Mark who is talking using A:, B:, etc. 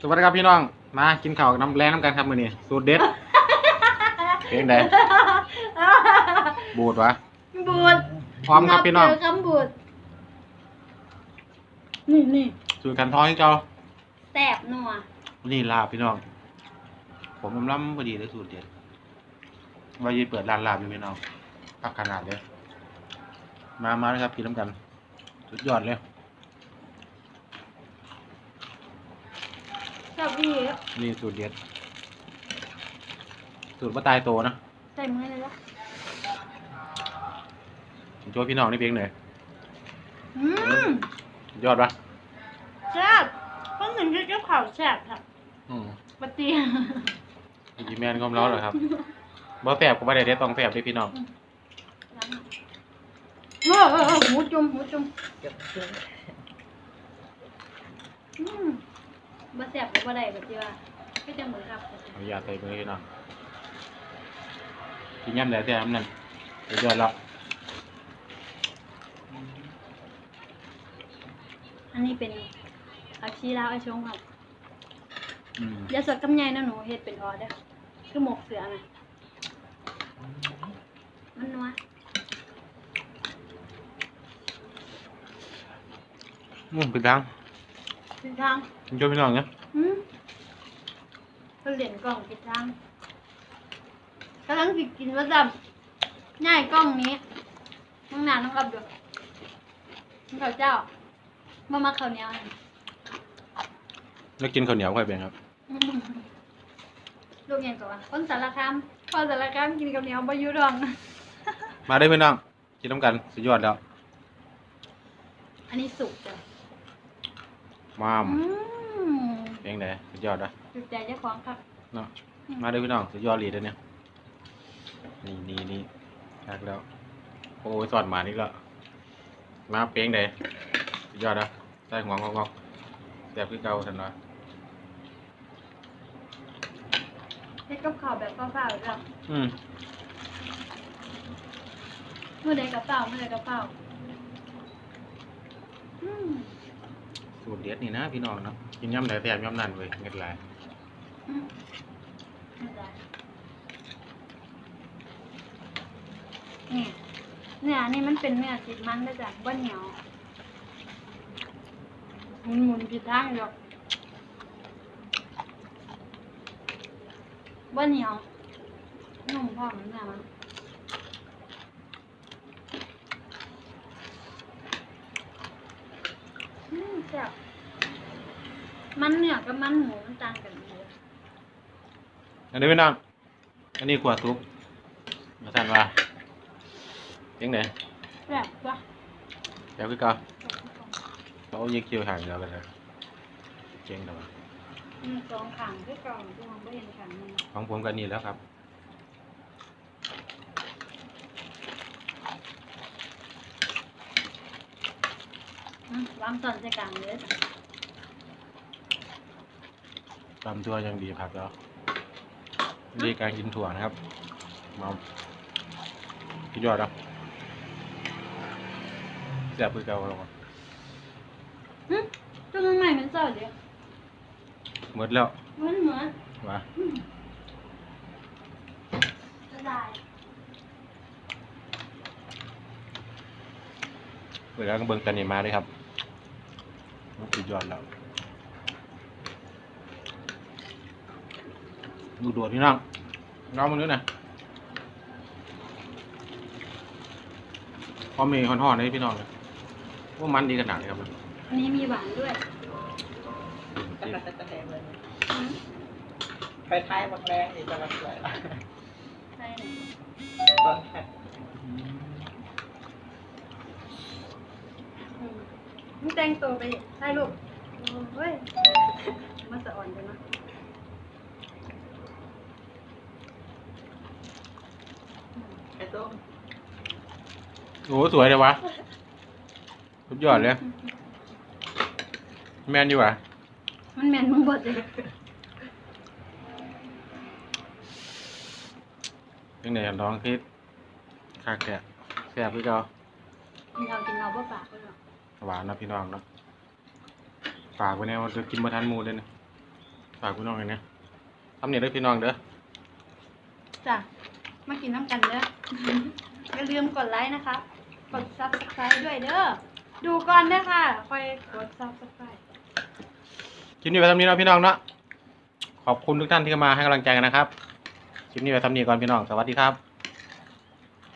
A: สวัสดีครับพี่น้อง มากินข้าวกับน้ำแรงน้ำกันครับมื้อนี้สูตรเด็ด เพลงใดบูดวะ
B: บูด
A: พร้อมครับพี่น้อง
B: เจคำบูดนี่นี่
A: สูตรกันท้องให้เจ้า
B: แสบนัว
A: นี่ลาบพี่น้อง ผมกำลังพอดีเลยสูตรเด็ดว่าจะเปิดร้านลาบอยู่พี่น้องพักขนาดเลยมามาเลยครับกินน้ำกัน สุดยอดเลย
B: ชอบพี่
A: นี่สูตรเด็ด สูตรว่าตายโตนะ
B: ใส่มือเลยละ
A: โจ้พี่น้องนี่เพียงไหน
B: อืม
A: สุดยอดปะ
B: แซ่บเพราะหนึ่งคือเจ้าข่าวแซ่บครับ
A: อืม
B: ปะเตีย
A: อีแมนความร้อนเหรอครับบ่แสบก็บ่ได้เด็ดต้องแสบด้วยพี่น้อง
B: เออเออเออหมูจุ่มหมูจุ่มอืม บะแซ่บก็บ่ได้ปะเตียก็จะเหมือนกับ
A: เอาอย่าใส่มือพี่น้องกินย่ำแต่แซ่บนั่นสุดยอดแล้ว
B: อันนี้เป็นอาชีลาวไอชงครับ
A: อืม
B: อย่าสดกำไยนะหนูเฮ็ดเป็นออเด้อคือหมกเสือน่ะมันนัว
A: อืมเป็นทาง
B: ผิดทาง
A: กินโจ้พี่น้องเนี่ย
B: อืมเพิ่นเล่นกล้องผิดทางกำลังสิกินว่าจับง่ายกล้องนี้น้องหนาน้องกับอยู่น้องข้าวเจ้ามามาข้าวเหนียวนี่
A: แล้วกินข้าวเหนียวค่อยเป็นครับ
B: อืมลูกยังก่อนคนสารคามพอสารคามกินข้าวเหนียวบ่อยู่ดอง
A: มาได้อพี่น้องกินน้ำกันสุดยอดแล้ว
B: อันนี้สุกจ้ะ
A: มาม
B: อืม
A: เพลงไหนสุดยอดนะ
B: จุดใจเจ้าของครับ
A: เนาะมาได้อพี่น้องสุดยอดเลยเด้อเนี่ยนี่นี่นี่รักแล้วโอ้ยสอนหมานี่แล้วมาเพลงไหนสุดยอดนะใส่หัวงอกๆแซ่บคือเก่าทันวะ
B: เฮ็ดกับข้าวแบบเปล่าๆจ้ะ
A: อืม
B: มื้อใดกับเปล่ามื้อใดกับเปล่าอืม
A: สูตรเด็ดนี่นะพี่น้องเนาะกินย่ำไหนแซ่บย่ำนั่นเว้ยเงินหลาย
B: เนี่ยเนื้อนี่มันเป็นเนื้อติดมันด้วยจ้ะบ่เหนียวหมุนหมุนผิดทางอยู่หรอกบ่เหนียวนุ่มพร้อมเนื้อมันอืมแซ่บมันเนื้อกับมันหมูมันต่างกันเยอะ
A: อันนี้พี่น้อง อันนี้ขวดซุปมาสั่นว่าเพลงไหน
B: แซ่บปะ
A: แซ่บคือเก่าเราเอาเยอะคิวห่างแล้วกันนะเจ๋งแต่ว่า
B: อืมสองขังด้วยกล่องที่มองไม่เห็นขังหนึง
A: ของผมก็นี่แล้วครับ
B: วางตอนใจกลางเลยจ้ะ
A: ตำตัวยังดีครับแล้วดีการกินถั่วนะครับมาพี่ยอดแล้วแซ่บคือเก่าแล้วอะ
B: อืมตัวใหม่ๆมันเศร้าเดียว
A: หมดแล้ว
B: มันเหมือน
A: ว่า
B: อืมจะได้
A: เวลาก็เบิ่งกันนี่มาเลยครับ พี่ยอดแล้วดูดวดพี่น้องน้องมึงด้วยนะพอมีห่อนๆให้พี่น้องเลยว่ามันดีขนาดไหนครับมัน
B: อันนี้มีหวานด้วย
C: จะกระจะแหงเลย
B: อืม
C: คล้ายๆบักแรงอีกจะมาสวย
B: ใช่เลย
C: ตอนแรก
B: อืมมึง แต่งตัวไปใช่ลูกโอ้ยมันสะอ่อนจังนะ
C: ไอ้ต้ม
A: โอ้สวยเลยวะสุดยอดเลย แมนดีว่ะ
B: มันแมนมึงบดเลย
A: ยังไงน้องคิดคาแกะแซ่บพี่เจ้า
B: กินเรากินเราเพื่อปากก็หรอก
A: หวานนะพี่น้องเนาะฝากไว้แน่ว่าจะกินมาทันหมูเลยนะฝากพี่น้องเลยนะทำเนี่ยด้วยพี่น้องเด้อ
B: จ้ะมากินน้ำกันเด้อ อย่าลืมกดไลค์นะคะ กด subscribe ด้วยเด้อ ดูก่อนเด้อค่ะค่อยกด subscribe
A: คลิปนี้ไปทำนี้เนาะพี่น้องเนาะขอบคุณทุกท่านที่เข้ามาให้กำลังใจกันนะครับคลิปนี้ไปทำนี้ก่อนพี่น้องสวัสดีครับ